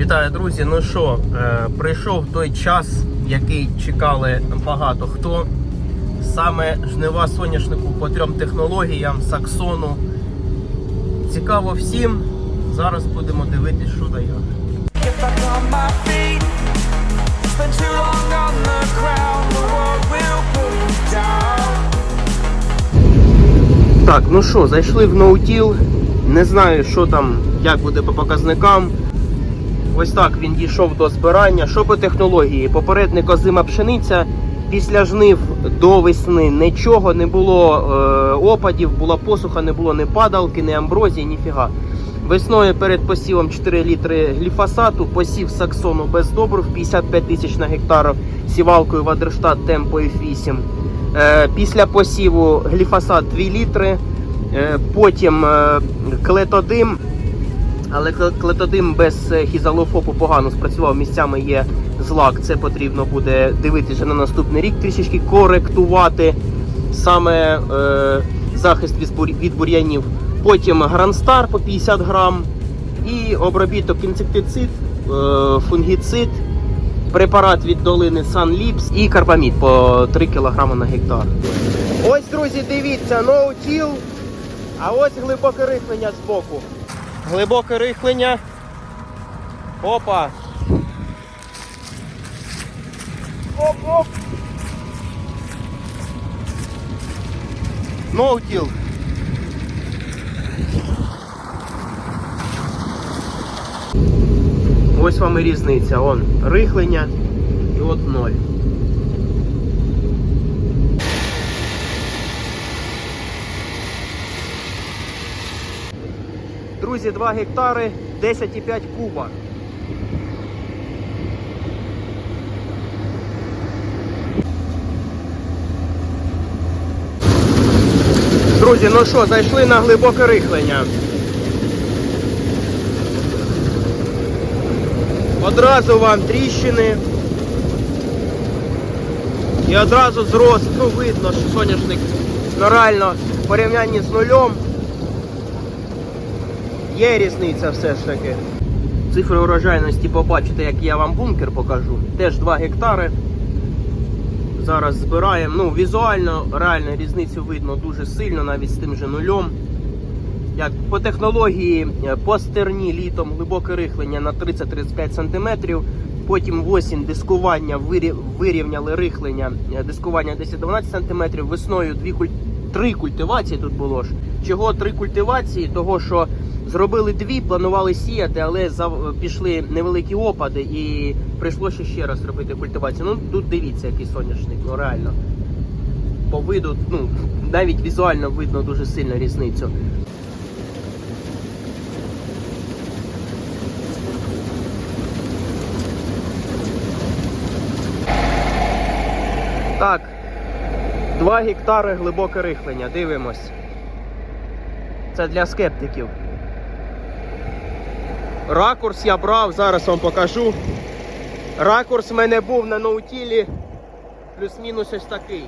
Вітаю, друзі. Ну що, е, прийшов той час, який чекали багато хто. Саме жнива соняшнику по трьом технологіям Саксону. Цікаво всім. Зараз будемо дивитись, що да як. Get back on my feet. Spent too long on the ground. The world will pull you down. Так, ну що, зайшли в ноутіл. Не знаю, що там, як буде по показникам. Ось так він дійшов до збирання. Що по технології? Попередник озима пшениця. Після жнив до весни нічого не було е, опадів, була посуха, не було ні падалки, ні амброзії, ніфіга. Весною перед посівом 4 літри гліфосату, посів саксону без добрив 55 тисяч на гектар сівалкою Вадерштат Темпо F8. Е, після посіву гліфосат 2 літри, е, потім е, клетодим, але клетодим без е, хізалофопу погано спрацював. Місцями є злак. Це потрібно буде дивитися на наступний рік, трішечки коректувати саме е, захист від, бур'янів. Потім гранстар по 50 грам і обробіток інсектицид, е, фунгіцид, препарат від долини Sunlips і карбамід по 3 кг на гектар. Ось, друзі, дивіться, ноутіл, а ось глибоке рихлення збоку. Глибоке рихлення. Опа. Оп-оп. Ноутіл. Ось вам і різниця. Он рихлення і от ноль. Друзі, 2 гектари, 10,5 куба. Друзі, ну що, зайшли на глибоке рихлення. Одразу вам тріщини. І одразу зрост, ну видно, що соняшник ну, в порівнянні з нульом Є різниця все ж таки. Цифри урожайності побачите, як я вам бункер покажу. Теж 2 гектари. Зараз збираємо. Ну, візуально, реально різницю видно дуже сильно, навіть з тим же нульом. Як по технології е, по стерні літом глибоке рихлення на 30-35 см. Потім в осінь дискування вирівняли рихлення, е, дискування 10-12 см. Весною дві куль... три культивації тут було ж. Чого три культивації? Того, що зробили дві, планували сіяти, але пішли невеликі опади і прийшлося ще раз робити культивацію. Ну тут дивіться, який соняшник, ну реально. По виду, ну навіть візуально видно дуже сильно різницю. Так, 2 гектари глибоке рихлення. Дивимось. Це для скептиків. Ракурс я брав, зараз вам покажу. Ракурс в мене був на ноутілі плюс-мінус ось такий.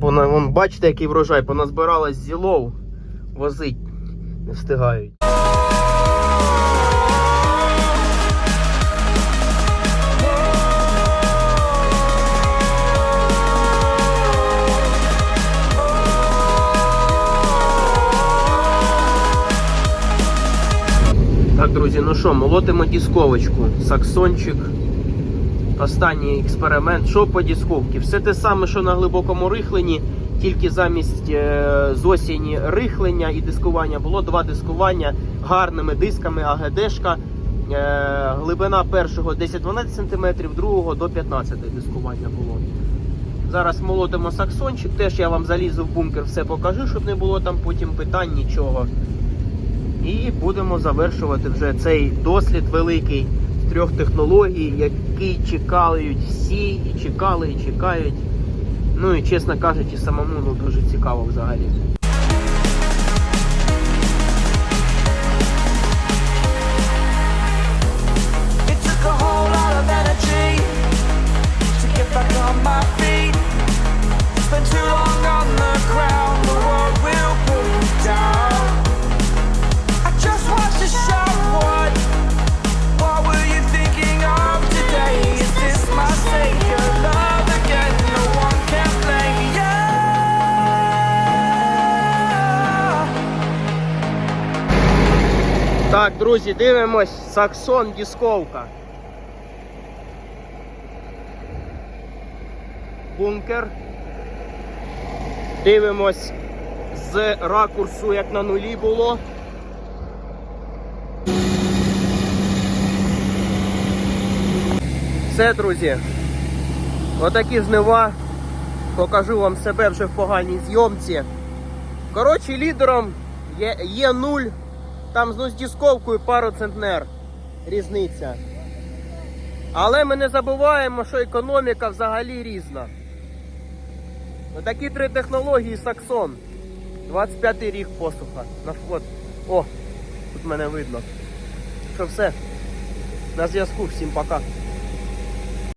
Пона, вон, бачите, який врожай, поназбиралось зілов, возить не встигають. Так, друзі, ну що, молотимо дісковочку. Саксончик. Останній експеримент. Що по дісковці? Все те саме, що на глибокому рихленні, тільки замість е, з осені рихлення і дискування було два дискування гарними дисками АГДшка. Е, глибина першого 10-12 см, другого до 15 дискування було. Зараз молотимо саксончик, теж я вам залізу в бункер, все покажу, щоб не було там потім питань, нічого. І будемо завершувати вже цей дослід великий трьох технологій, який чекають всі, і чекали, і чекають. Ну і чесно кажучи, самому ну, дуже цікаво взагалі. Так, друзі, дивимось. Саксон дисковка. Бункер. Дивимось з ракурсу, як на нулі було. Все, друзі. Отакі жнива. Покажу вам себе вже в поганій зйомці. Коротше, лідером є, є 0. Там ну, з дісковкою пару центнер. Різниця. Але ми не забуваємо, що економіка взагалі різна. Такі три технології Саксон. 25 й рік посуха на вход. О, тут мене видно. Що все. На зв'язку, всім пока.